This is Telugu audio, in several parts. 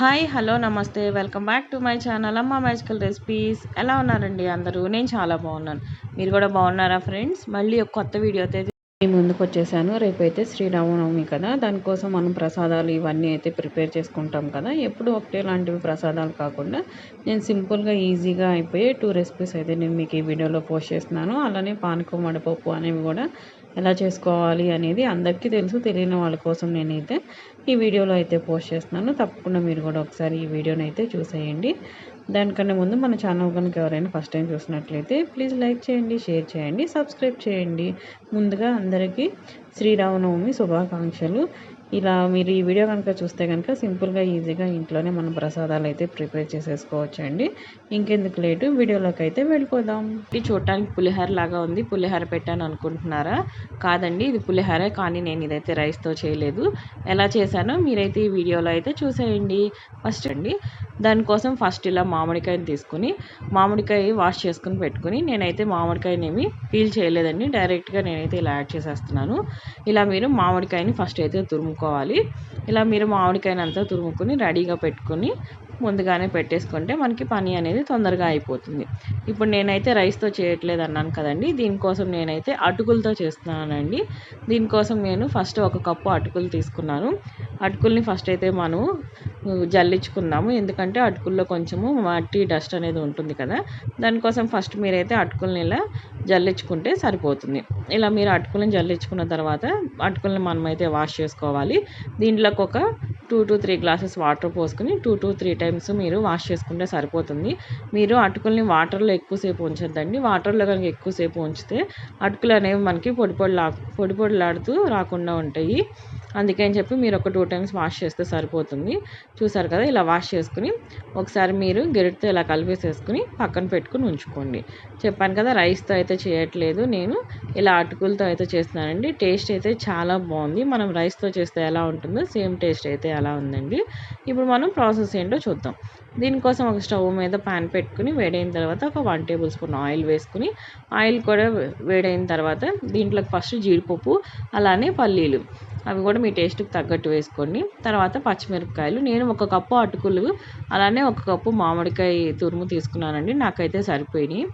హాయ్ హలో నమస్తే. Welcome back to my channel అమ్మ మ్యాజికల్ రెసిపీస్. ఎలా ఉన్నారండి అందరూ? నేను చాలా బాగున్నాను. మీరు కూడా బాగున్నారా ఫ్రెండ్స్? మళ్ళీ ఒక కొత్త వీడియో అయితే నేను ముందుకు వచ్చేసాను. రేపైతే అయితే శ్రీరామనవమి కదా. దానికోసం మనం ప్రసాదాలు ఇవన్నీ అయితే ప్రిపేర్ చేసుకుంటాం కదా. ఎప్పుడు ఒకటే లాంటివి ప్రసాదాలు కాకుండా నేను సింపుల్గా ఈజీగా అయిపోయే టూ రెసిపీస్ అయితే నేను మీకు ఈ వీడియోలో పోస్ట్ చేస్తున్నాను. అలానే పానకం వడపప్పు అనేవి కూడా ఎలా చేసుకోవాలి అనేది అందరికీ తెలుసు. తెలియని వాళ్ళ కోసం నేనైతే ఈ వీడియోలో అయితే పోస్ట్ చేస్తున్నాను. తప్పకుండా మీరు కూడా ఒకసారి ఈ వీడియోని అయితే చూసేయండి. దానికన్నా ముందు మన ఛానల్ కనుక ఎవరైనా ఫస్ట్ టైం చూసినట్లయితే ప్లీజ్ లైక్ చేయండి షేర్ చేయండి సబ్స్క్రైబ్ చేయండి. ముందుగా అందరికీ శ్రీరామనవమి శుభాకాంక్షలు. ఇలా మీరు ఈ వీడియో కనుక చూస్తే కనుక సింపుల్గా ఈజీగా ఇంట్లోనే మనం ప్రసాదాలు అయితే ప్రిపేర్ చేసేసుకోవచ్చు అండి ఇంకెందుకు లేటు వీడియోలోకి అయితే వెళ్ళిపోదాం. ఇది చూడటానికి పులిహోర లాగా ఉంది. పులిహోర పెట్టాను అనుకుంటున్నారా? కాదండి ఇది పులిహోర కానీ నేను ఇదైతే రైస్తో చేయలేదు. ఎలా చేశానో మీరైతే ఈ వీడియోలో అయితే చూసేయండి. ఫస్ట్ అండి దానికోసం ఫస్ట్ ఇలా మామిడికాయని తీసుకుని మామిడికాయ వాష్ చేసుకుని పెట్టుకుని నేనైతే మామిడికాయనేమి పీల్ చేయలేదండి. డైరెక్ట్గా నేనైతే ఇలా యాడ్ చేసేస్తున్నాను. ఇలా మీరు మామిడికాయని ఫస్ట్ అయితే తురుము తురుముకోవాలి. ఇలా మీరు మామిడికాయనంతా తురుముకొని రెడీగా పెట్టుకొని ముందుగానే పెట్టేసుకుంటే మనకి పని అనేది తొందరగా అయిపోతుంది. ఇప్పుడు నేనైతే రైస్తో చేయట్లేదు అన్నాను కదండి. దీనికోసం నేనైతే అటుకులతో చేస్తున్నానండి. దీనికోసం నేను ఫస్ట్ ఒక కప్పు అటుకులు తీసుకున్నాను. అటుకుల్ని ఫస్ట్ అయితే మనం జల్లించుకుందాము. ఎందుకంటే అటుకుల్లో కొంచెము మట్టి డస్ట్ అనేది ఉంటుంది కదా. దానికోసం ఫస్ట్ మీరైతే అటుకుల్ని ఇలా జల్లించుకుంటే సరిపోతుంది. ఇలా మీరు అటుకులను జల్లించుకున్న తర్వాత అటుకుల్ని మనమైతే వాష్ చేసుకోవాలి. దీంట్లోకి ఒక two to three glasses water పోసుకుని టూ టు త్రీ టైమ్స్ మీరు వాష్ చేసుకుంటే సరిపోతుంది. మీరు అటుకుల్ని వాటర్లో ఎక్కువసేపు ఉంచొద్దండి. వాటర్లో కనుక ఎక్కువసేపు ఉంచితే అటుకులు అనేవి మనకి పొడి పొడిలా పొడి పొడిలాడుతూ రాకుండా ఉంటాయి. అందుకని చెప్పి మీరు ఒక టూ టైమ్స్ వాష్ చేస్తే సరిపోతుంది. చూసారు కదా ఇలా వాష్ చేసుకుని ఒకసారి మీరు గెరిటితో ఇలా కలిపేసేసుకుని పక్కన పెట్టుకుని ఉంచుకోండి. చెప్పాను కదా రైస్తో అయితే చేయట్లేదు నేను. ఇలా అటుకులతో అయితే చేస్తున్నానండి. టేస్ట్ అయితే చాలా బాగుంది. మనం రైస్తో చేస్తే ఎలా ఉంటుందో సేమ్ టేస్ట్ అయితే అలా ఉందండి. ఇప్పుడు మనం ప్రాసెస్ ఏంటో చూద్దాం. దీనికోసం ఒక స్టవ్ మీద ప్యాన్ పెట్టుకుని వేడైన తర్వాత ఒక వన్ టేబుల్ స్పూన్ ఆయిల్ వేసుకుని ఆయిల్ కూడా వేడైన తర్వాత దీంట్లోకి ఫస్ట్ జీడిపప్పు అలానే పల్లీలు. అవి కూడా మీ టేస్ట్కి తగ్గట్టు వేసుకోండి. తర్వాత పచ్చిమిరపకాయలు. నేను ఒక కప్పు అటుకులు అలానే ఒక కప్పు మామిడికాయ తురుము తీసుకున్నానండి. నాకైతే సరిపోయినాయి.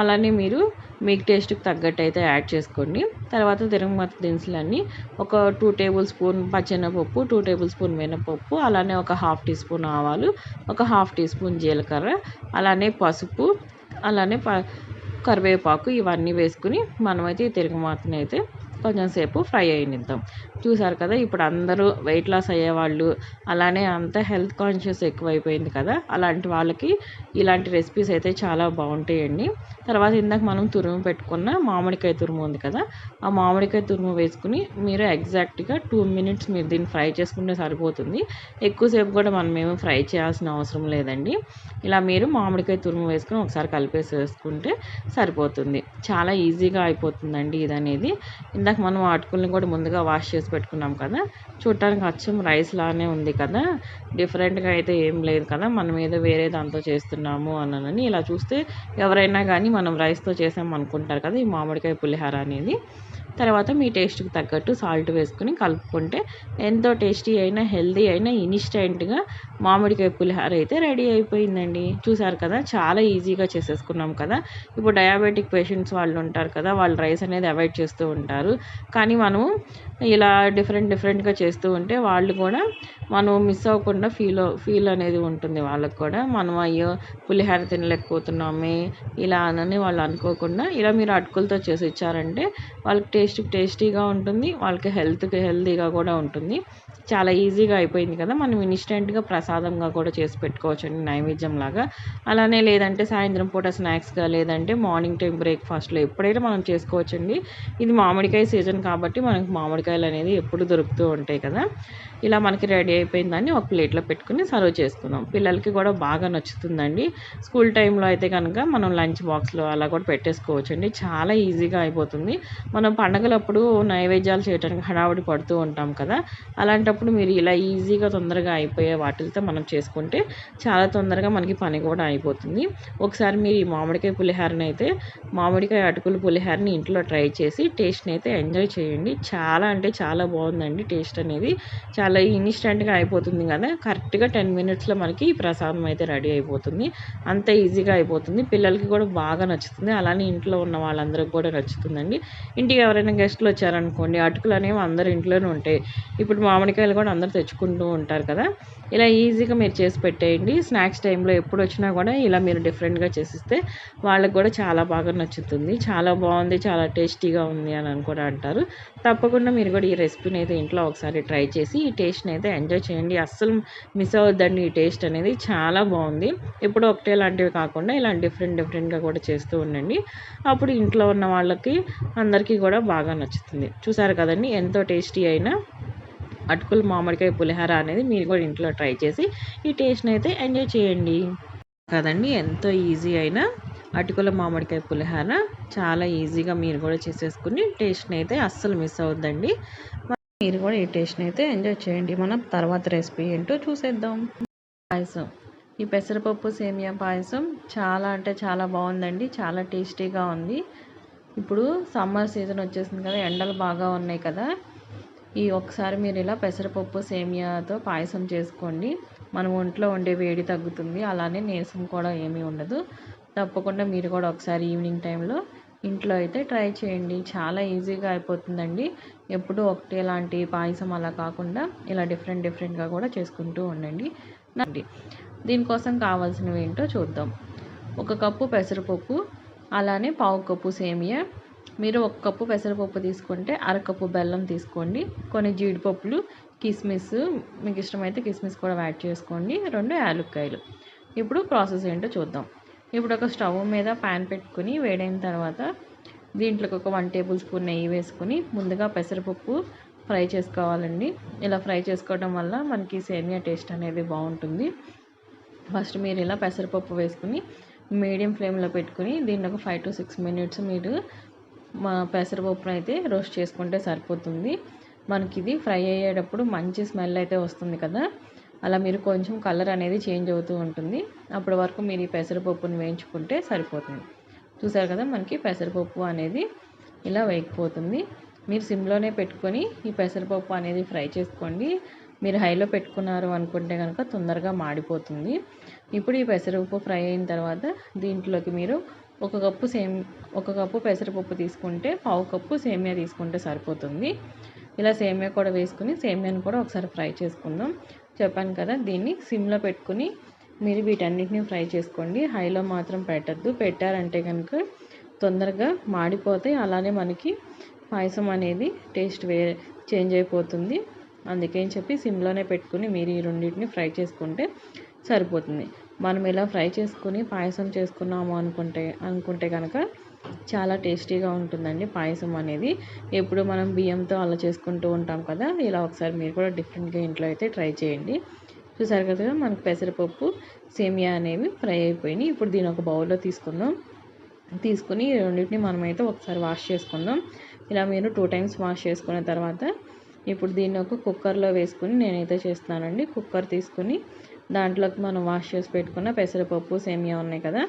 అలానే మీరు మీకు టేస్ట్కి తగ్గట్టు అయితే యాడ్ చేసుకోండి. తర్వాత తిరుగుమత దినుసులన్నీ ఒక టూ టేబుల్ స్పూన్ పచ్చెనపప్పు టూ టేబుల్ స్పూన్ మినపప్పు అలానే ఒక హాఫ్ టీ స్పూన్ ఆవాలు ఒక హాఫ్ టీ స్పూన్ జీలకర్ర అలానే పసుపు అలానే ప కరివేపాకు ఇవన్నీ వేసుకుని మనమైతే ఈ తిరుగుమాతని అయితే కొంచెం సేపు ఫ్రై అయినిద్దాం. చూసారు కదా ఇప్పుడు అందరూ వెయిట్ లాస్ అయ్యేవాళ్ళు అలానే అంత హెల్త్ కాన్షియస్ ఎక్కువైపోయింది కదా అలాంటి వాళ్ళకి ఇలాంటి రెసిపీస్ అయితే చాలా బాగుంటాయండి. తర్వాత ఇందాక మనం తురుము పెట్టుకున్న మామిడికాయ తురుము ఉంది కదా ఆ మామిడికాయ తురుము వేసుకుని మీరు ఎగ్జాక్ట్గా టూ మినిట్స్ మీరు దీన్ని ఫ్రై చేసుకుంటే సరిపోతుంది. ఎక్కువసేపు కూడా మనం ఏమి ఫ్రై చేయాల్సిన అవసరం లేదండి. ఇలా మీరు మామిడికాయ తురుము వేసుకుని ఒకసారి కలిపేసి వేసుకుంటే సరిపోతుంది. చాలా ఈజీగా అయిపోతుందండి ఇది అనేది ఇందాక మనం అటుకుల్ని కూడా ముందుగా వాష్ చేసి పెట్టుకున్నాం కదా. చూడటానికి అచ్చం రైస్ లానే ఉంది కదా. డిఫరెంట్గా అయితే ఏం లేదు కదా. మనం ఏదో వేరే దాంతో చేస్తున్నాము అన్నని ఇలా చూస్తే ఎవరైనా కానీ మనం రైస్తో చేసాం అనుకుంటారు కదా ఈ మామిడికాయ పులిహార అనేది. తర్వాత మీ టేస్ట్కి తగ్గట్టు సాల్ట్ వేసుకుని కలుపుకుంటే ఎంతో టేస్టీ అయినా హెల్దీ అయినా ఇన్స్టెంట్గా మామిడికాయ పులిహార అయితే రెడీ అయిపోయిందండి. చూసారు కదా చాలా ఈజీగా చేసేసుకున్నాం కదా. ఇప్పుడు డయాబెటిక్ పేషెంట్స్ వాళ్ళు ఉంటారు కదా వాళ్ళు రైస్ అనేది అవాయిడ్ చేస్తూ ఉంటారు. కానీ మనము ఇలా డిఫరెంట్ డిఫరెంట్గా చేస్తూ ఉంటే వాళ్ళు కూడా మనం మిస్ అవ్వకుండా ఫీల్ ఫీల్ అనేది ఉంటుంది వాళ్ళకు కూడా. మనం అయ్యో పులిహార తినలేకపోతున్నామే ఇలా అని వాళ్ళు అనుకోకుండా ఇలా మీరు అటుకులతో చేసి ఇచ్చారంటే వాళ్ళకి టేస్ట్ టేస్టీగా ఉంటుంది వాళ్ళకి హెల్త్కి హెల్తీగా కూడా ఉంటుంది. చాలా ఈజీగా అయిపోయింది కదా మనం ఇన్స్టెంట్గా ప్రసాదంగా కూడా చేసి పెట్టుకోవచ్చు అండి నైవేద్యం లాగా. అలానే లేదంటే సాయంత్రం పూట స్నాక్స్గా లేదంటే మార్నింగ్ టైం బ్రేక్ఫాస్ట్లో ఎప్పుడైనా మనం చేసుకోవచ్చండి. ఇది మామిడికాయ సీజన్ కాబట్టి మనకి మామిడికాయలు అనేది ఎప్పుడు దొరుకుతూ ఉంటాయి కదా. ఇలా మనకి రెడీ అయిపోయిందని ఒక ప్లేట్లో పెట్టుకుని సర్వ్ చేసుకుందాం. పిల్లలకి కూడా బాగా నచ్చుతుందండి. స్కూల్ టైంలో అయితే కనుక మనం లంచ్ బాక్స్లో అలా కూడా పెట్టేసుకోవచ్చు అండి చాలా ఈజీగా అయిపోతుంది. మనం పండగలప్పుడు నైవేద్యాలు చేయడానికి హడావుడి పడుతూ ఉంటాం కదా. అలాంటప్పుడు మీరు ఇలా ఈజీగా తొందరగా అయిపోయే వాటితో మనం చేసుకుంటే చాలా తొందరగా మనకి పని కూడా అయిపోతుంది. ఒకసారి మీరు ఈ మామిడికాయ పులిహోరని అయితే మామిడికాయ అటుకుల పులిహోరని ఇంట్లో ట్రై చేసి టేస్ట్ని అయితే ఎంజాయ్ చేయండి. చాలా అంటే చాలా బాగుందండి టేస్ట్ అనేది. చాలా ఇన్స్టెంట్గా అయిపోతుంది కదా. కరెక్ట్గా టెన్ మినిట్స్లో మనకి ఈ ప్రసాదం అయితే రెడీ అయిపోతుంది. అంత ఈజీగా అయిపోతుంది. పిల్లలకి కూడా బాగా నచ్చుతుంది. అలానే ఇంట్లో ఉన్న వాళ్ళందరికీ కూడా నచ్చుతుందండి. ఇంటికి ఎవరైనా గెస్ట్లు వచ్చారనుకోండి అటుకులు అనేవి అందరు ఇంట్లోనే ఉంటాయి. ఇప్పుడు మామిడికాయలు కూడా అందరు తెచ్చుకుంటూ ఉంటారు కదా. ఇలా ఈజీగా మీరు చేసి పెట్టేయండి. స్నాక్స్ టైంలో ఎప్పుడు వచ్చినా కూడా ఇలా మీరు డిఫరెంట్గా చేసిస్తే వాళ్ళకి కూడా చాలా బాగా నచ్చుతుంది. చాలా బాగుంది చాలా టేస్టీగా ఉంది అని కూడా అంటారు. తప్పకుండా మీరు కూడా ఈ రెసిపీని అయితే ఇంట్లో ఒకసారి ట్రై చేసి ఈ టేస్ట్ని అయితే ఎంజాయ్ చేయండి. అస్సలు మిస్ అవ్వద్దండి ఈ టేస్ట్ అనేది. చాలా బాగుంది. ఇప్పుడు ఒకటే లాంటివి కాకుండా ఇలా డిఫరెంట్ డిఫరెంట్గా కూడా చేస్తూ ఉండండి. అప్పుడు ఇంట్లో ఉన్న వాళ్ళకి అందరికీ కూడా బాగా నచ్చుతుంది. చూసారు కదండి ఎంతో టేస్టీ అయినా అటుకులు మామిడికాయ పులిహోర అనేది మీరు కూడా ఇంట్లో ట్రై చేసి ఈ టేస్ట్ని అయితే ఎంజాయ్ చేయండి. కదండి ఎంతో ఈజీ అయినా అటుకుల మామిడికాయ పులిహోర చాలా ఈజీగా మీరు కూడా చేసేసుకుని టేస్ట్ని అయితే అస్సలు మిస్ అవుద్దండి మీరు కూడా ఈ టేస్ట్ని అయితే ఎంజాయ్ చేయండి. మనం తర్వాత రెసిపీ ఏంటో చూసేద్దాం. పాయసం. ఈ పెసరపప్పు సేమియా పాయసం చాలా అంటే చాలా బాగుందండి. చాలా టేస్టీగా ఉంది. ఇప్పుడు సమ్మర్ సీజన్ వచ్చేసింది కదా ఎండలు బాగా ఉన్నాయి కదా. ఈ ఒకసారి మీరు ఇలా పెసరపప్పు సేమియాతో పాయసం చేసుకోండి. మనం ఒంట్లో ఉండే వేడి తగ్గుతుంది. అలానే నీరసం కూడా ఏమీ ఉండదు. తప్పకుండా మీరు కూడా ఒకసారి ఈవినింగ్ టైంలో ఇంట్లో అయితే ట్రై చేయండి. చాలా ఈజీగా అయిపోతుందండి. ఎప్పుడూ ఒకటే లాంటి పాయసం అలా కాకుండా ఇలా డిఫరెంట్ డిఫరెంట్గా కూడా చేసుకుంటూ ఉండండి. దీనికోసం కావాల్సినవి ఏంటో చూద్దాం. ఒక కప్పు పెసరపప్పు అలానే పావు కప్పు సేమియా. మీరు ఒక కప్పు పెసరపప్పు తీసుకుంటే అరకప్పు బెల్లం తీసుకోండి. కొన్ని జీడిపప్పులు కిస్మిస్ మీకు ఇష్టమైతే కిస్మిస్ కూడా యాడ్ చేసుకోండి. రెండు యాలుక్కాయలు. ఇప్పుడు ప్రాసెస్ ఏంటో చూద్దాం. ఇప్పుడు ఒక స్టవ్ మీద ప్యాన్ పెట్టుకుని వేడైన తర్వాత దీంట్లోకి ఒక వన్ టేబుల్ స్పూన్ నెయ్యి వేసుకుని ముందుగా పెసరపప్పు ఫ్రై చేసుకోవాలండి. ఇలా ఫ్రై చేసుకోవడం వల్ల మనకి సేమియా టేస్ట్ అనేది బాగుంటుంది. ఫస్ట్ మీరు ఇలా పెసరపప్పు వేసుకుని మీడియం ఫ్లేమ్లో పెట్టుకుని దీన్ని ఒక ఫైవ్ టు సిక్స్ మినిట్స్ మీరు మా పెసరపప్పును అయితే రోస్ట్ చేసుకుంటే సరిపోతుంది. మనకి ఇది ఫ్రై అయ్యేటప్పుడు మంచి స్మెల్ అయితే వస్తుంది కదా. అలా మీరు కొంచెం కలర్ అనేది చేంజ్ అవుతూ ఉంటుంది. అప్పటి వరకు మీరు ఈ పెసరపప్పును వేయించుకుంటే సరిపోతుంది. చూసారు కదా మనకి పెసరపప్పు అనేది ఇలా వేయకపోతుంది మీరు సిమ్లోనే పెట్టుకొని ఈ పెసరపప్పు అనేది ఫ్రై చేసుకోండి. మీరు హైలో పెట్టుకున్నారు అనుకుంటే కనుక తొందరగా మాడిపోతుంది. ఇప్పుడు ఈ పెసరపప్పు ఫ్రై అయిన తర్వాత దీంట్లోకి మీరు ఒక కప్పు సేమ్ ఒక కప్పు పెసరపప్పు తీసుకుంటే పావు కప్పు సేమియా తీసుకుంటే సరిపోతుంది. ఇలా సేమియా కూడా వేసుకుని సేమియాను కూడా ఒకసారి ఫ్రై చేసుకుందాం. చెప్పాను కదా దీన్ని సిమ్లో పెట్టుకుని మీరు వీటన్నిటిని ఫ్రై చేసుకోండి. హైలో మాత్రం పెట్టద్దు. పెట్టారంటే కనుక తొందరగా మాడిపోతాయి. అలానే మనకి పాయసం అనేది టేస్ట్ వే చేంజ్ అయిపోతుంది. అందుకని చెప్పి సిమ్లోనే పెట్టుకుని మీరు ఈ రెండింటిని ఫ్రై చేసుకుంటే సరిపోతుంది. మనం ఇలా ఫ్రై చేసుకుని పాయసం చేసుకున్నాము అనుకుంటే అనుకుంటే కనుక చాలా టేస్టీగా ఉంటుందండి పాయసం అనేది. ఎప్పుడు మనం బియ్యంతో అలా చేసుకుంటూ ఉంటాం కదా ఇలా ఒకసారి మీరు కూడా డిఫరెంట్గా ఇంట్లో అయితే ట్రై చేయండి. చూసారు కదా మనకు పెసరపప్పు సేమియా అనేవి ఫ్రై అయిపోయినాయి. ఇప్పుడు దీని ఒక బౌల్లో తీసుకుందాం. తీసుకుని రెండింటిని మనమైతే ఒకసారి వాష్ చేసుకుందాం. ఇలా మీరు టూ టైమ్స్ వాష్ చేసుకున్న తర్వాత ఇప్పుడు దీన్ని ఒక కుక్కర్లో వేసుకుని నేనైతే చేస్తున్నానండి. కుక్కర్ తీసుకుని దాంట్లోకి మనం వాష్ చేసి పెట్టుకున్న పెసరపప్పు సేమియా ఉన్నాయి కదా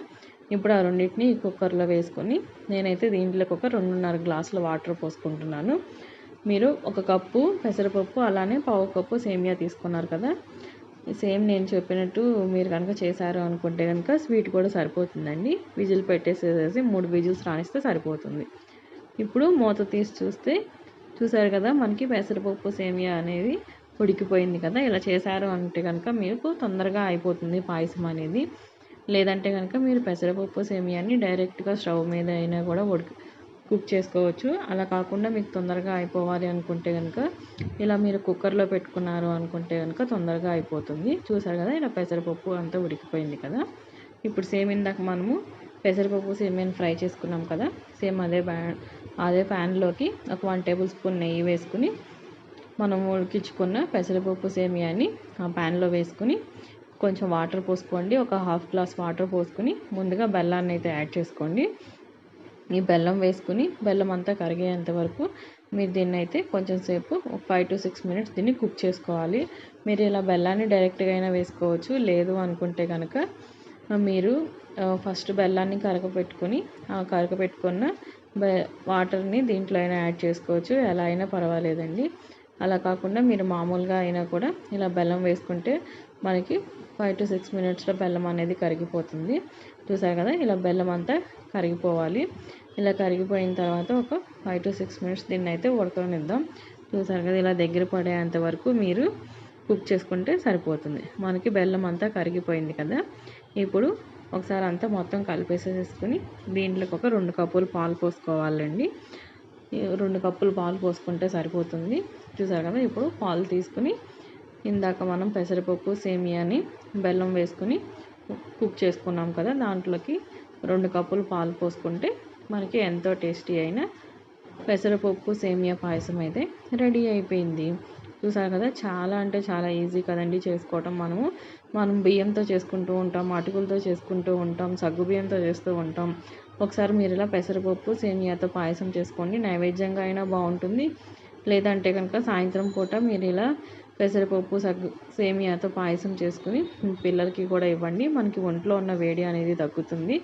ఇప్పుడు ఆ రెండింటిని కుక్కర్లో వేసుకొని నేనైతే దీంట్లోకి ఒక రెండున్నర గ్లాసుల వాటర్ పోసుకుంటున్నాను. మీరు ఒక కప్పు పెసరపప్పు అలానే పావు కప్పు సేమియా తీసుకున్నారు కదా. సేమ్ నేను చెప్పినట్టు మీరు కనుక చేశారు అనుకుంటే కనుక స్వీట్ కూడా సరిపోతుందండి. విజిల్ పెట్టేసేసి మూడు విజిల్స్ రానిస్తే సరిపోతుంది. ఇప్పుడు మూత తీసి చూస్తే చూసారు కదా మనకి పెసరపప్పు సేమియా అనేది ఉడికిపోయింది కదా. ఇలా చేశారు అంటే కనుక మీకు తొందరగా అయిపోతుంది పాయసం అనేది. లేదంటే కనుక మీరు పెసరపప్పు సేమియాని డైరెక్ట్గా స్టవ్ మీద అయినా కూడా ఉడికి కుక్ చేసుకోవచ్చు. అలా కాకుండా మీకు తొందరగా అయిపోవాలి అనుకుంటే కనుక ఇలా మీరు కుక్కర్లో పెట్టుకున్నారు అనుకుంటే కనుక తొందరగా అయిపోతుంది. చూసారు కదా ఇలా పెసరపప్పు అంతా ఉడికిపోయింది కదా. ఇప్పుడు సేమ్ ఇందాక మనము పెసరపప్పు సేమియాని ఫ్రై చేసుకున్నాం కదా సేమ్ అదే ప్యాన్ అదే ప్యాన్లోకి ఒక వన్ టేబుల్ స్పూన్ నెయ్యి వేసుకుని మనం ఉడికించుకున్న పెసరపప్పు సేమియాని ఆ ప్యాన్లో వేసుకుని కొంచెం వాటర్ పోసుకోండి. ఒక హాఫ్ గ్లాస్ వాటర్ పోసుకుని ముందుగా బెల్లాన్ని అయితే యాడ్ చేసుకోండి. ఈ బెల్లం వేసుకుని బెల్లం అంతా కరిగేంత వరకు మీరు దీన్ని అయితే కొంచెం సేపు ఫైవ్ టు సిక్స్ మినిట్స్ దీన్ని కుక్ చేసుకోవాలి. మీరు ఇలా బెల్లాన్ని డైరెక్ట్గా అయినా వేసుకోవచ్చు. లేదు అనుకుంటే కనుక మీరు ఫస్ట్ బెల్లాన్ని కరగపెట్టుకొని ఆ కరగపెట్టుకున్న బె వాటర్ని దీంట్లో అయినా యాడ్ చేసుకోవచ్చు. ఎలా అయినా పర్వాలేదండి. అలా కాకుండా మీరు మామూలుగా అయినా కూడా ఇలా బెల్లం వేసుకుంటే మనకి ఫైవ్ టు సిక్స్ మినిట్స్లో బెల్లం అనేది కరిగిపోతుంది. చూసారు కదా? ఇలా బెల్లం అంతా కరిగిపోవాలి. ఇలా కరిగిపోయిన తర్వాత ఒక ఫైవ్ టు సిక్స్ మినిట్స్ దీన్ని అయితే ఉడకనిద్దాం. చూసారు కదా? ఇలా దగ్గర పడేంత వరకు మీరు కుక్ చేసుకుంటే సరిపోతుంది. మనకి బెల్లం అంతా కరిగిపోయింది కదా? ఇప్పుడు ఒకసారి అంతా మొత్తం కలిపేసేసుకుని దీంట్లోకి ఒక రెండు కప్పులు పాలు పోసుకోవాలండి. రెండు కప్పులు పాలు పోసుకుంటే సరిపోతుంది. చూసారు కదా ఇప్పుడు పాలు తీసుకుని ఇందాక మనం పెసరపప్పు సేమియాని బెల్లం వేసుకుని కుక్ చేసుకున్నాం కదా దాంట్లోకి రెండు కప్పులు పాలు పోసుకుంటే మనకి ఎంతో టేస్టీ అయిన పెసరపప్పు సేమియా పాయసం అయితే రెడీ అయిపోయింది. చూసారు కదా చాలా అంటే చాలా ఈజీ కదండి చేసుకోవటం. మనము మనం బియ్యంతో చేసుకుంటూ ఉంటాం అటుకులతో చేసుకుంటూ ఉంటాం సగ్గు బియ్యంతో చేస్తూ ఉంటాం. ఒకసారి మీరు ఇలా పెసరపప్పు సేమియాతో పాయసం చేసుకోండి. నైవేద్యంగా అయినా బాగుంటుంది. లేదంటే కనుక సాయంత్రం పూట మీరు ఇలా పెసరపప్పు సగ్గు సేమియాతో పాయసం చేసుకుని పిల్లలకి కూడా ఇవ్వండి. మనకి ఒంట్లో ఉన్న వేడి అనేది తగ్గుతుంది.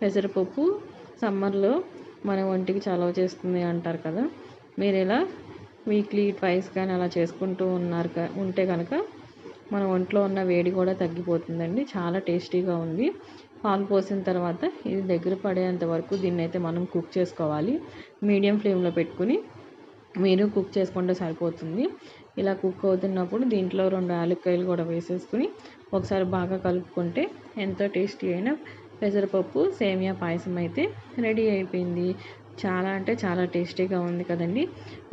పెసరపప్పు సమ్మర్లో మన ఒంటికి చలవ చేస్తుంది అంటారు కదా. మీరు ఇలా వీక్లీ ట్వైస్ కానీ అలా చేసుకుంటూ ఉన్నారు ఉంటే కనుక మన ఒంట్లో ఉన్న వేడి కూడా తగ్గిపోతుందండి. చాలా టేస్టీగా ఉంది. పాలు పోసిన తర్వాత ఇది దగ్గర పడేంత వరకు దీన్ని అయితే మనం కుక్ చేసుకోవాలి. మీడియం ఫ్లేమ్లో పెట్టుకుని మీరు కుక్ చేసుకుంటే సరిపోతుంది. ఇలా కుక్ అవుతున్నప్పుడు దీంట్లో రెండు యాలక్కాయలు కూడా వేసేసుకుని ఒకసారి బాగా కలుపుకుంటే ఎంతో టేస్టీ అయిన పెసరపప్పు సేమియా పాయసం అయితే రెడీ అయిపోయింది. చాలా అంటే చాలా టేస్టీగా ఉంది కదండి.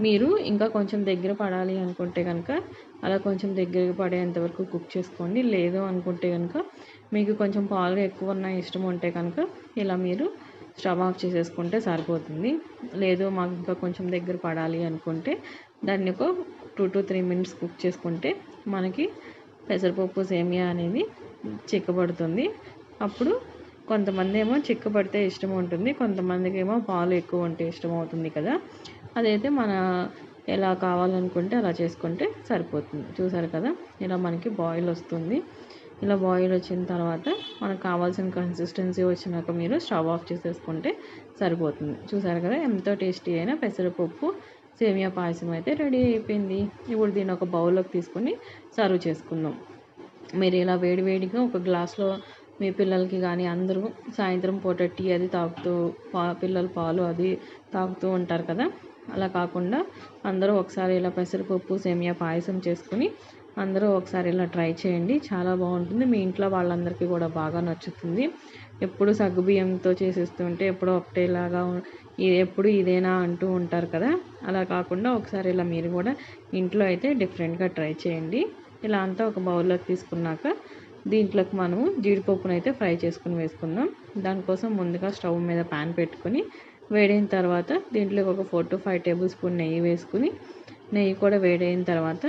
మీరు ఇంకా కొంచెం దగ్గర పడాలి అనుకుంటే కనుక అలా కొంచెం దగ్గర పడేంత వరకు కుక్ చేసుకోండి. లేదు అనుకుంటే కనుక మీకు కొంచెం పాలు ఎక్కువ ఉన్న ఇష్టం ఉంటే కనుక ఇలా మీరు స్టవ్ ఆఫ్ చేసేసుకుంటే సరిపోతుంది. లేదు మాకు ఇంకా కొంచెం దగ్గర పడాలి అనుకుంటే దాన్ని ఒక two to three minutes cook చేసుకుంటే మనకి పెసరపప్పు సేమియా అనేది చిక్కబడుతుంది. అప్పుడు కొంతమంది ఏమో చిక్కబడితే ఇష్టం ఉంటుంది కొంతమందికి ఏమో పాలు ఎక్కువ ఉంటే ఇష్టం అవుతుంది కదా. అదైతే మన ఎలా కావాలనుకుంటే అలా చేసుకుంటే సరిపోతుంది. చూసారు కదా ఇలా మనకి బాయిల్ వస్తుంది. ఇలా బాయిల్ వచ్చిన తర్వాత మనకు కావాల్సిన కన్సిస్టెన్సీ వచ్చినాక మీరు స్టవ్ ఆఫ్ చేసేసుకుంటే సరిపోతుంది. చూసారు కదా ఎంతో టేస్టీ అయిన పెసరపప్పు సేమియా పాయసం అయితే రెడీ అయిపోయింది. ఇప్పుడు దీన్ని ఒక బౌల్లోకి తీసుకొని సర్వ్ చేసుకుందాం. మీరు ఇలా వేడివేడిగా ఒక గ్లాస్లో మీ పిల్లలకి కానీ అందరూ సాయంత్రం పూట టీ అది తాగుతూ పా పిల్లలు పాలు అది తాగుతూ ఉంటారు కదా. అలా కాకుండా అందరూ ఒకసారి ఇలా పెసరపప్పు సేమియా పాయసం చేసుకుని అందరూ ఒకసారి ఇలా ట్రై చేయండి. చాలా బాగుంటుంది. మీ ఇంట్లో వాళ్ళందరికీ కూడా బాగా నచ్చుతుంది. ఎప్పుడు సగ్గుబియ్యంతో చేసేస్తుంటే ఎప్పుడో ఒకటేలాగా ఎప్పుడు ఇదేనా అంటూ ఉంటారు కదా? అలా కాకుండా ఒకసారి ఇలా మీరు కూడా ఇంట్లో అయితే డిఫరెంట్గా ట్రై చేయండి. ఇలా అంతా ఒక బౌల్లోకి తీసుకున్నాక దీంట్లోకి మనము జీడిపప్పును అయితే ఫ్రై చేసుకుని వేసుకుందాం. దానికోసం ముందుగా స్టవ్ మీద ప్యాన్ పెట్టుకొని వేడైన తర్వాత దీంట్లోకి ఒక four to five tablespoon నెయ్యి వేసుకుని నెయ్యి కూడా వేడైన తర్వాత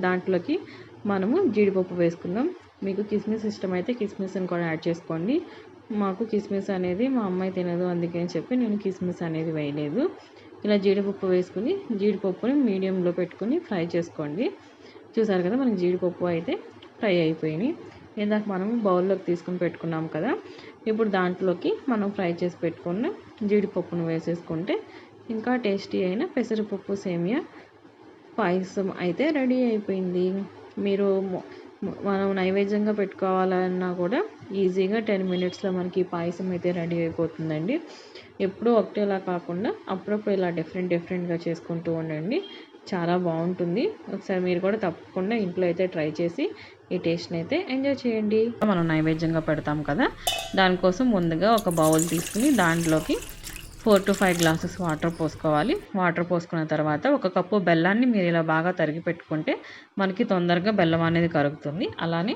దాంట్లోకి మనము జీడిపప్పు వేసుకుందాం. మీకు కిస్మిస్ ఇష్టం అయితే కిస్మిస్ని కూడా యాడ్ చేసుకోండి. మాకు కిస్మిస్ అనేది మా అమ్మాయి తినదు అందుకని చెప్పి నేను కిస్మిస్ అనేది వేయలేదు. ఇలా జీడిపప్పు వేసుకుని జీడిపప్పుని మీడియంలో పెట్టుకుని ఫ్రై చేసుకోండి. చూసారు కదా మనకి జీడిపప్పు అయితే ఫ్రై అయిపోయినాయి. ఇందాక మనం బౌల్లోకి తీసుకుని పెట్టుకున్నాం కదా ఇప్పుడు దాంట్లోకి మనం ఫ్రై చేసి పెట్టుకున్న జీడిపప్పును వేసేసుకుంటే ఇంకా టేస్టీ అయిన పెసరపప్పు సేమియా పాయసం అయితే రెడీ అయిపోయింది. మీరు మనం నైవేద్యంగా పెట్టుకోవాలన్నా కూడా ఈజీగా టెన్ మినిట్స్లో మనకి పాయసం అయితే రెడీ అయిపోతుందండి. ఎప్పుడూ ఒకటేలా కాకుండా అప్పుడప్పుడు ఇలా డిఫరెంట్ డిఫరెంట్గా చేసుకుంటూ ఉండండి. చాలా బాగుంటుంది. ఒకసారి మీరు కూడా తప్పకుండా ఇంట్లో అయితే ట్రై చేసి ఈ టేస్ట్ని అయితే ఎంజాయ్ చేయండి. మనం నైవేద్యంగా పెడతాం కదా దానికోసం ముందుగా ఒక బౌల్ తీసుకుని దాంట్లోకి four to five glasses water పోసుకోవాలి. వాటర్ పోసుకున్న తర్వాత ఒక కప్పు బెల్లాన్ని మీరు ఇలా బాగా తరిగి పెట్టుకుంటే మనకి తొందరగా బెల్లం అనేది కరుగుతుంది. అలానే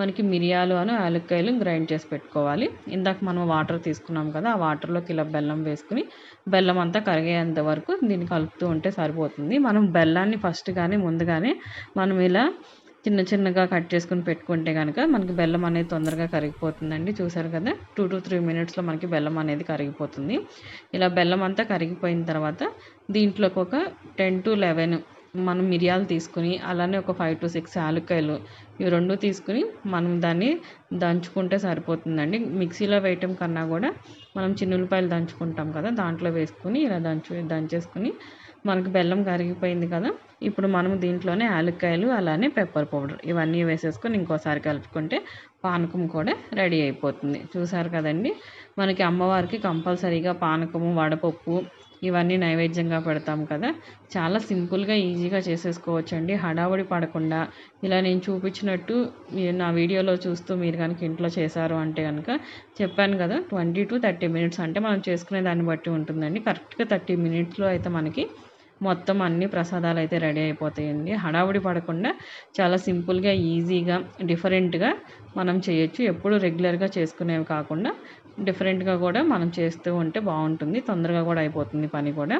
మనకి మిరియాలు అను యాలక్కాయలు గ్రైండ్ చేసి పెట్టుకోవాలి. ఇందాక మనం వాటర్ తీసుకున్నాం కదా ఆ వాటర్లోకి ఇలా బెల్లం వేసుకుని బెల్లం అంతా కరిగేంత వరకు దీన్ని కలుపుతూ ఉంటే సరిపోతుంది. మనం బెల్లాన్ని ఫస్ట్ కానీ ముందుగానే మనం ఇలా చిన్న చిన్నగా కట్ చేసుకుని పెట్టుకుంటే కనుక మనకి బెల్లం అనేది తొందరగా కరిగిపోతుందండి. చూసారు కదా? టూ టు త్రీ మినిట్స్లో మనకి బెల్లం అనేది కరిగిపోతుంది. ఇలా బెల్లం అంతా కరిగిపోయిన తర్వాత దీంట్లోకి ఒక టెన్ టు లెవెన్ మనం మిరియాలు తీసుకుని అలానే ఒక ఫైవ్ టు సిక్స్ యాలక్కాయలు ఇవి రెండు తీసుకుని మనం దాన్ని దంచుకుంటే సరిపోతుందండి. మిక్సీలో వేయటం కన్నా కూడా మనం చిన్నులపాయలు దంచుకుంటాం కదా దాంట్లో వేసుకుని ఇలా దంచు దంచేసుకుని మనకు బెల్లం కరిగిపోయింది కదా ఇప్పుడు మనం దీంట్లోనే యాలక్కాయలు అలానే పెప్పర్ పౌడర్ ఇవన్నీ వేసేసుకొని ఇంకోసారి కలుపుకుంటే పానకం కూడా రెడీ అయిపోతుంది. చూసారు కదండి? మనకి అమ్మవారికి కంపల్సరీగా పానకము వడపప్పు ఇవన్నీ నైవేద్యంగా పెడతాం కదా. చాలా సింపుల్గా ఈజీగా చేసేసుకోవచ్చండి. హడావుడి పడకుండా ఇలా నేను చూపించినట్టు నా వీడియోలో చూస్తూ మీరు కనుక ఇంట్లో చేశారు అంటే కనుక చెప్పాను కదా ట్వంటీ టు థర్టీ మినిట్స్ అంటే మనం చేసుకునే దాన్ని బట్టి ఉంటుందండి. కరెక్ట్గా థర్టీ మినిట్స్లో అయితే మనకి మొత్తం అన్ని ప్రసాదాలు అయితే రెడీ అయిపోతాయండి. హడావుడి పడకుండా చాలా సింపుల్గా ఈజీగా డిఫరెంట్గా మనం చేయొచ్చు. ఎప్పుడు రెగ్యులర్గా చేసుకునేవి కాకుండా డిఫరెంట్గా కూడా మనం చేస్తూ ఉంటే బాగుంటుంది. తొందరగా కూడా అయిపోతుంది పని కూడా.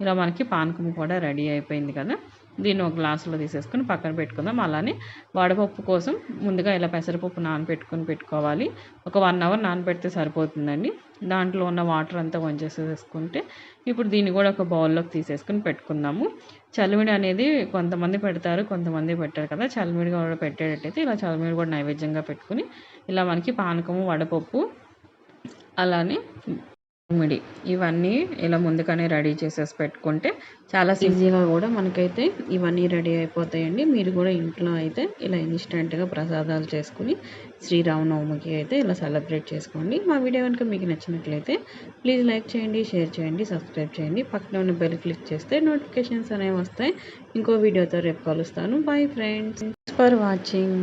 ఇలా మనకి పానకం కూడా రెడీ అయిపోయింది కదా. దీన్ని ఒక గ్లాసులో తీసేసుకొని పక్కన పెట్టుకుందాం. అలానే వడపప్పు కోసం ముందుగా ఇలా పెసరపప్పు నానబెట్టుకుని పెట్టుకోవాలి. ఒక వన్ అవర్ నానబెడితే సరిపోతుందండి. దాంట్లో ఉన్న వాటర్ అంతా వంచేసేసుకుంటే ఇప్పుడు దీన్ని కూడా ఒక బౌల్లోకి తీసేసుకొని పెట్టుకుందాము. చలిమిడి అనేది కొంతమంది పెడతారు కొంతమంది పెట్టారు కదా. చలిమిడి కూడా పెట్టేటట్టయితే ఇలా చలిమిడి కూడా నైవేద్యంగా పెట్టుకుని ఇలా మనకి పానకము వడపప్పు అలానే మిడి ఇవన్నీ ఇలా ముందుగానే రెడీ చేసేసి పెట్టుకుంటే చాలా ఈజీగా కూడా మనకైతే ఇవన్నీ రెడీ అయిపోతాయండి. మీరు కూడా ఇంట్లో అయితే ఇలా ఇన్స్టెంట్గా ప్రసాదాలు చేసుకుని శ్రీరామనవమికి అయితే ఇలా సెలబ్రేట్ చేసుకోండి. మా వీడియో కనుక మీకు నచ్చినట్లయితే ప్లీజ్ లైక్ చేయండి షేర్ చేయండి సబ్స్క్రైబ్ చేయండి. పక్కన ఉన్న బెల్ క్లిక్ చేస్తే నోటిఫికేషన్స్ అనేవి వస్తాయి. ఇంకో వీడియోతో రేపు కలుస్తాను. Bye friends for watching